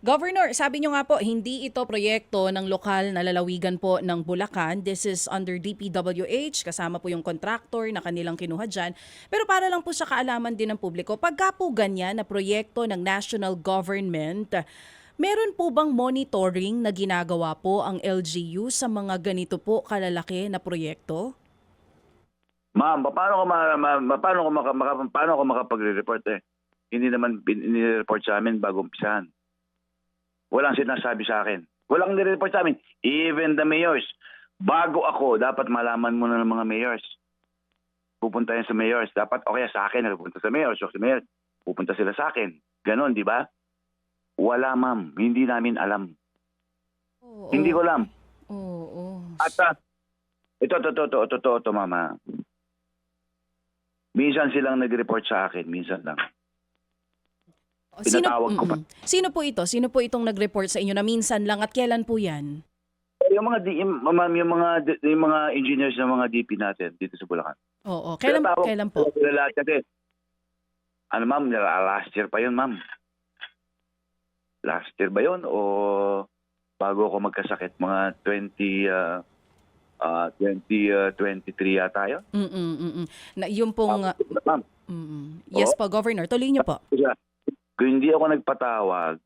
Governor, sabi nyo nga po, hindi ito proyekto ng lokal na lalawigan po ng Bulacan. This is under DPWH, kasama po yung contractor na kanilang kinuha dyan. Pero para lang po sa kaalaman din ng publiko, pagka po ganyan na proyekto ng national government, meron po bang monitoring na ginagawa po ang LGU sa mga ganito po kalalaki na proyekto? Ma'am, paano ko ma, ma, ma- paano ko maka, maka, paano ko makapagre-report eh? Hindi naman bin- report sa amin bago umpisahan. Walang sinasabi sa akin. Walang nire-report sa amin. Even the mayors. Bago ako, dapat malaman muna ng mga mayors. Pupunta yan sa mayors. Dapat, okay, sa akin, pupunta sa mayors. O sa mayors, pupunta sila sa akin. Ganon, di ba? Wala, ma'am. Hindi namin alam. Oo. Hindi ko alam. Oo. At ah, ito, ito, ito, ito, ito, ito, ito, mama. Minsan silang nag-report sa akin, minsan lang. Sino, Pinatawag ko pa. Mm-mm. Sino po ito? Sino po itong nag-report sa inyo na minsan lang at kailan po yan? Yung mga, di- yung, ma'am, yung mga, yung mga engineers ng mga DP natin dito sa Bulacan. Oo. Kailan, Pinatawag kailan po? ko Sila lahat kasi, ano ma'am, last year pa yun, ma'am. Last year ba yun? O bago ako magkasakit? Mga 20, uh, uh, 20, uh, 23 yata yun? Mm-mm, mm-mm. Na, yung pong... uh, Ma'am, mm-mm. Yes po, Governor. Tuloy niyo po. Kaya, kung hindi ako nagpatawag,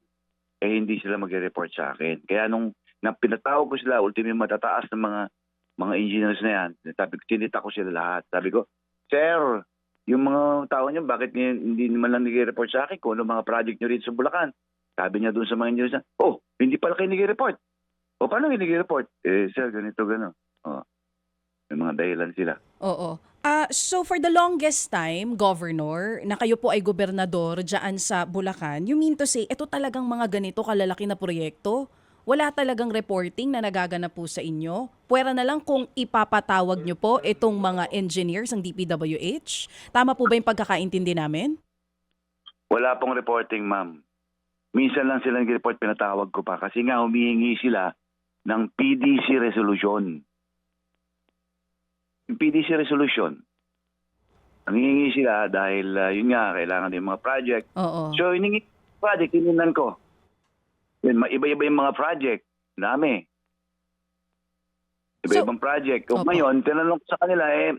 eh hindi sila magre-report sa akin. Kaya nung na pinatawag ko sila, ultimo yung matataas ng mga mga engineers na yan, sabi ko, tinita ko sila lahat. Sabi ko, Sir, yung mga tao niyo, bakit niyo- hindi naman lang nag-report sa akin kung ano mga project niyo rito sa Bulacan? Sabi niya doon sa mga engineers na, oh, hindi pala kayo nag-report. O paano kayo nag-report? Eh, sir, ganito, gano'n. Oh, may mga dahilan sila. Oo. Ah, so for the longest time, Governor, na kayo po ay gobernador dyan sa Bulacan, you mean to say, ito talagang mga ganito kalalaki na proyekto? Wala talagang reporting na nagaganap po sa inyo? Pwera na lang kung ipapatawag nyo po itong mga engineers ng DPWH? Tama po ba yung pagkakaintindi namin? Wala pong reporting, ma'am. Minsan lang sila nag-report, pinatawag ko pa. Kasi nga, humihingi sila ng PDC resolution. Yung PDC resolution, nangihingi sila dahil, uh, yun nga, kailangan din mga project. Oo. So, hiningi project, hiningan ko. Iba-iba yung mga project. Dami. Iba-ibang project. O Opo. ngayon, tinanong ko sa kanila, eh,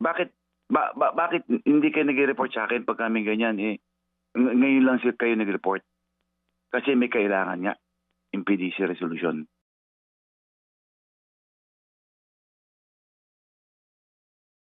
bakit ba, ba- bakit hindi kayo nag-report sa akin pag kami ganyan? Eh, ng- ngayon lang sila kayo nag-report. Kasi may kailangan nga, yung PDC resolution.